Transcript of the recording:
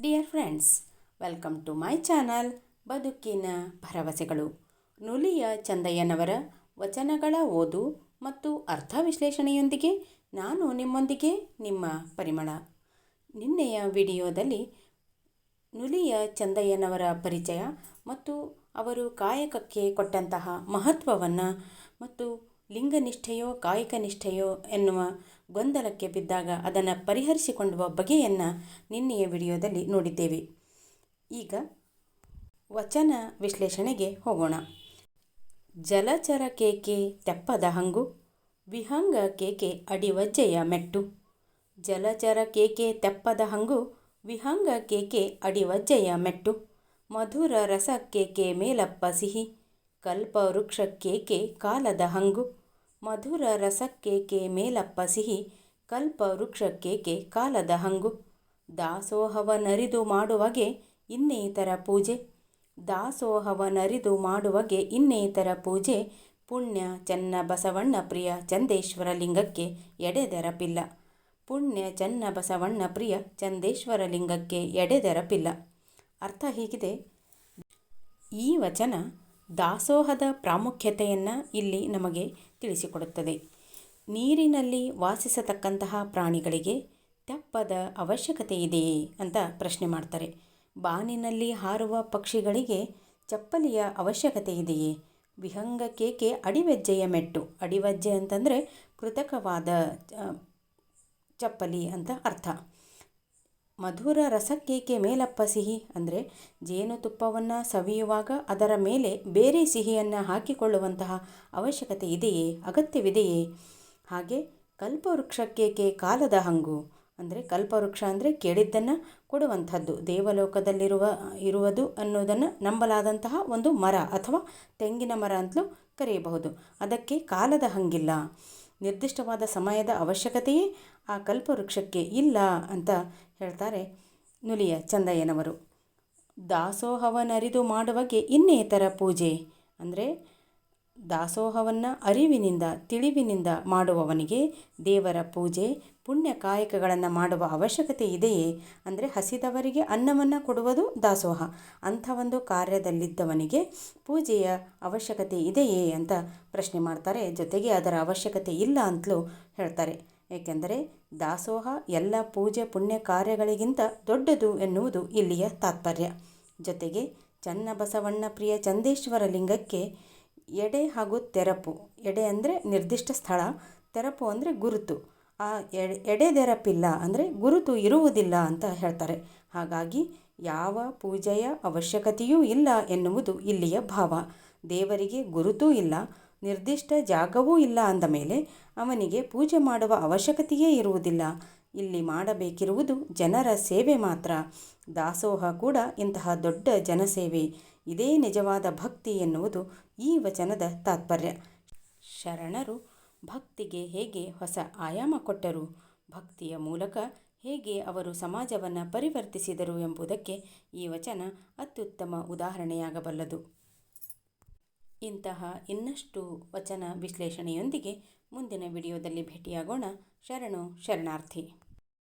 Dear friends welcome to my channel ಬದುಕಿನ ಭರವಸೆಗಳು ನುಲಿಯ ಚಂದಯ್ಯನವರ ವಚನಗಳ ಓದು ಮತ್ತು ಅರ್ಥ ವಿಶ್ಲೇಷಣೆಯೊಂದಿಗೆ ನಾನು ನಿಮ್ಮೊಂದಿಗೆ ನಿಮ್ಮ ಪರಿಮಳ. ನಿನ್ನೆಯ ವಿಡಿಯೋದಲ್ಲಿ ನುಲಿಯ ಚಂದಯ್ಯನವರ ಪರಿಚಯ ಮತ್ತು ಅವರು ಕಾಯಕಕ್ಕೆ ಕೊಟ್ಟಂತಹ ಮಹತ್ವವನ್ನು ಮತ್ತು ಲಿಂಗನಿಷ್ಠೆಯೋ ಕಾಯಕ ನಿಷ್ಠೆಯೋ ಎನ್ನುವ ಗೊಂದಲಕ್ಕೆ ಬಿದ್ದಾಗ ಅದನ್ನು ಪರಿಹರಿಸಿಕೊಂಡುವ ಬಗೆಯನ್ನು ನಿನ್ನೆಯ ವಿಡಿಯೋದಲ್ಲಿ ನೋಡಿದ್ದೇವೆ. ಈಗ ವಚನ ವಿಶ್ಲೇಷಣೆಗೆ ಹೋಗೋಣ. ಜಲಚರ ಕೇಕೆ ತೆಪ್ಪದ ಹಂಗು, ವಿಹಂಗ ಕೇಕೆ ಅಡಿವಜ್ಜೆಯ ಮೆಟ್ಟು. ಜಲಚರ ಕೇಕೆ ತೆಪ್ಪದ ಹಂಗು, ವಿಹಂಗ ಕೇಕೆ ಅಡಿವಜ್ಜೆಯ ಮೆಟ್ಟು. ಮಧುರ ರಸ ಕೇಕೆ ಮೇಲಪ್ಪ ಸಿಹಿ. ಕಲ್ಪ ವೃಕ್ಷಕ್ಕೇಕೆ ಕಾಲದ ಹಂಗು? ಮಧುರ ರಸಕ್ಕೇಕೆ ಮೇಲಪ್ಪ ಸಿಹಿ? ಕಲ್ಪ ವೃಕ್ಷಕ್ಕೇಕೆ ಕಾಲದ ಹಂಗು? ದಾಸೋಹವನರಿದು ಮಾಡುವಗೆ ಇನ್ನೇತರ ಪೂಜೆ? ದಾಸೋಹವನರಿದು ಮಾಡುವಗೆ ಇನ್ನೇತರ ಪೂಜೆ? ಪುಣ್ಯ ಚನ್ನ ಬಸವಣ್ಣ ಪ್ರಿಯ ಚಂದೇಶ್ವರ ಲಿಂಗಕ್ಕೆ ಎಡೆದೆರಪಿಲ್ಲ. ಪುಣ್ಯ ಚನ್ನ ಬಸವಣ್ಣ ಪ್ರಿಯ ಚಂದೇಶ್ವರ ಲಿಂಗಕ್ಕೆ ಎಡೆದೆರಪಿಲ್ಲ. ಅರ್ಥ ಹೀಗಿದೆ? ಈ ವಚನ ದಾಸೋಹದ ಪ್ರಾಮುಖ್ಯತೆಯನ್ನು ಇಲ್ಲಿ ನಮಗೆ ತಿಳಿಸಿಕೊಡುತ್ತದೆ. ನೀರಿನಲ್ಲಿ ವಾಸಿಸತಕ್ಕಂತಹ ಪ್ರಾಣಿಗಳಿಗೆ ತೆಪ್ಪದ ಅವಶ್ಯಕತೆ ಇದೆಯೇ ಅಂತ ಪ್ರಶ್ನೆ ಮಾಡ್ತಾರೆ. ಬಾನಿನಲ್ಲಿ ಹಾರುವ ಪಕ್ಷಿಗಳಿಗೆ ಚಪ್ಪಲಿಯ ಅವಶ್ಯಕತೆ ಇದೆಯೇ? ವಿಹಂಗಕ್ಕೇಕೆ ಅಡಿವೆಜ್ಜೆಯ ಮೆಟ್ಟು? ಅಡಿವಜ್ಜೆ ಅಂತಂದರೆ ಕೃತಕವಾದ ಚಪ್ಪಲಿ ಅಂತ ಅರ್ಥ. ಮಧುರ ರಸಕ್ಕೇಕೆ ಮೇಲಪ್ಪ ಸಿಹಿ? ಅಂದರೆ ಜೇನುತುಪ್ಪವನ್ನು ಸವಿಯುವಾಗ ಅದರ ಮೇಲೆ ಬೇರೆ ಸಿಹಿಯನ್ನು ಹಾಕಿಕೊಳ್ಳುವಂತಹ ಅವಶ್ಯಕತೆ ಇದೆಯೇ, ಅಗತ್ಯವಿದೆಯೇ? ಹಾಗೆ ಕಲ್ಪವೃಕ್ಷಕ್ಕೇಕೆ ಕಾಲದ ಹಂಗು? ಅಂದರೆ ಕಲ್ಪವೃಕ್ಷ ಅಂದರೆ ಕೇಳಿದ್ದನ್ನು ಕೊಡುವಂಥದ್ದು, ದೇವಲೋಕದಲ್ಲಿರುವ, ಇರುವುದು ಅನ್ನೋದನ್ನು ನಂಬಲಾದಂತಹ ಒಂದು ಮರ ಅಥವಾ ತೆಂಗಿನ ಮರ ಅಂತಲೂ ಕರೆಯಬಹುದು. ಅದಕ್ಕೆ ಕಾಲದ ಹಂಗಿಲ್ಲ. ನಿರ್ದಿಷ್ಟವಾದ ಸಮಯದ ಅವಶ್ಯಕತೆಯೇ ಆ ಕಲ್ಪವೃಕ್ಷಕ್ಕೆ ಇಲ್ಲ ಅಂತ ಹೇಳ್ತಾರೆ ನುಲಿಯ ಚಂದಯ್ಯನವರು. ದಾಸೋಹವನರಿದು ಮಾಡುವಗೆ ಇನ್ನೇತರ ಪೂಜೆ ಅಂದರೆ ದಾಸೋಹವನ್ನು ಅರಿವಿನಿಂದ, ತಿಳಿವಿನಿಂದ ಮಾಡುವವನಿಗೆ ದೇವರ ಪೂಜೆ, ಪುಣ್ಯ ಕಾಯಕಗಳನ್ನು ಮಾಡುವ ಅವಶ್ಯಕತೆ ಇದೆಯೇ? ಅಂದರೆ ಹಸಿದವರಿಗೆ ಅನ್ನವನ್ನು ಕೊಡುವುದು ದಾಸೋಹ. ಅಂಥ ಒಂದು ಕಾರ್ಯದಲ್ಲಿದ್ದವನಿಗೆ ಪೂಜೆಯ ಅವಶ್ಯಕತೆ ಇದೆಯೇ ಅಂತ ಪ್ರಶ್ನೆ ಮಾಡ್ತಾರೆ. ಜೊತೆಗೆ ಅದರ ಅವಶ್ಯಕತೆ ಇಲ್ಲ ಅಂತಲೂ ಹೇಳ್ತಾರೆ. ಏಕೆಂದರೆ ದಾಸೋಹ ಎಲ್ಲ ಪೂಜೆ, ಪುಣ್ಯ ಕಾರ್ಯಗಳಿಗಿಂತ ದೊಡ್ಡದು ಎನ್ನುವುದು ಇಲ್ಲಿಯ ತಾತ್ಪರ್ಯ. ಜೊತೆಗೆ ಚನ್ನಬಸವಣ್ಣ ಪ್ರಿಯ ಚಂದೇಶ್ವರ ಲಿಂಗಕ್ಕೆ ಎಡೆ ಹಾಗೂ ತೆರಪು. ಎಡೆ ಅಂದರೆ ನಿರ್ದಿಷ್ಟ ಸ್ಥಳ, ತೆರಪು ಅಂದರೆ ಗುರುತು. ಆ ಎಡೆ ಎಡೆದೆರಪಿಲ್ಲ ಅಂದರೆ ಗುರುತು ಇರುವುದಿಲ್ಲ ಅಂತ ಹೇಳ್ತಾರೆ. ಹಾಗಾಗಿ ಯಾವ ಪೂಜೆಯ ಅವಶ್ಯಕತೆಯೂ ಇಲ್ಲ ಎನ್ನುವುದು ಇಲ್ಲಿಯ ಭಾವ. ದೇವರಿಗೆ ಗುರುತೂ ಇಲ್ಲ, ನಿರ್ದಿಷ್ಟ ಜಾಗವೂ ಇಲ್ಲ ಅಂದ ಮೇಲೆ ಅವನಿಗೆ ಪೂಜೆ ಮಾಡುವ ಅವಶ್ಯಕತೆಯೇ ಇರುವುದಿಲ್ಲ. ಇಲ್ಲಿ ಮಾಡಬೇಕಿರುವುದು ಜನರ ಸೇವೆ ಮಾತ್ರ. ದಾಸೋಹ ಕೂಡ ಇಂತಹ ದೊಡ್ಡ ಜನಸೇವೆ. ಇದೇ ನಿಜವಾದ ಭಕ್ತಿ ಎನ್ನುವುದು ಈ ವಚನದ ತಾತ್ಪರ್ಯ. ಶರಣರು ಭಕ್ತಿಗೆ ಹೇಗೆ ಹೊಸ ಆಯಾಮ ಕೊಟ್ಟರು? ಭಕ್ತಿಯ ಮೂಲಕ ಹೇಗೆ ಅವರು ಸಮಾಜವನ್ನು ಪರಿವರ್ತಿಸಿದರು ಎಂಬುದಕ್ಕೆ ಈ ವಚನ ಅತ್ಯುತ್ತಮ ಉದಾಹರಣೆಯಾಗಬಲ್ಲದು. ಇಂತಹ ಇನ್ನಷ್ಟು ವಚನ ವಿಶ್ಲೇಷಣೆಯೊಂದಿಗೆ ಮುಂದಿನ ವಿಡಿಯೋದಲ್ಲಿ ಭೇಟಿಯಾಗೋಣ. ಶರಣು ಶರಣಾರ್ಥಿ.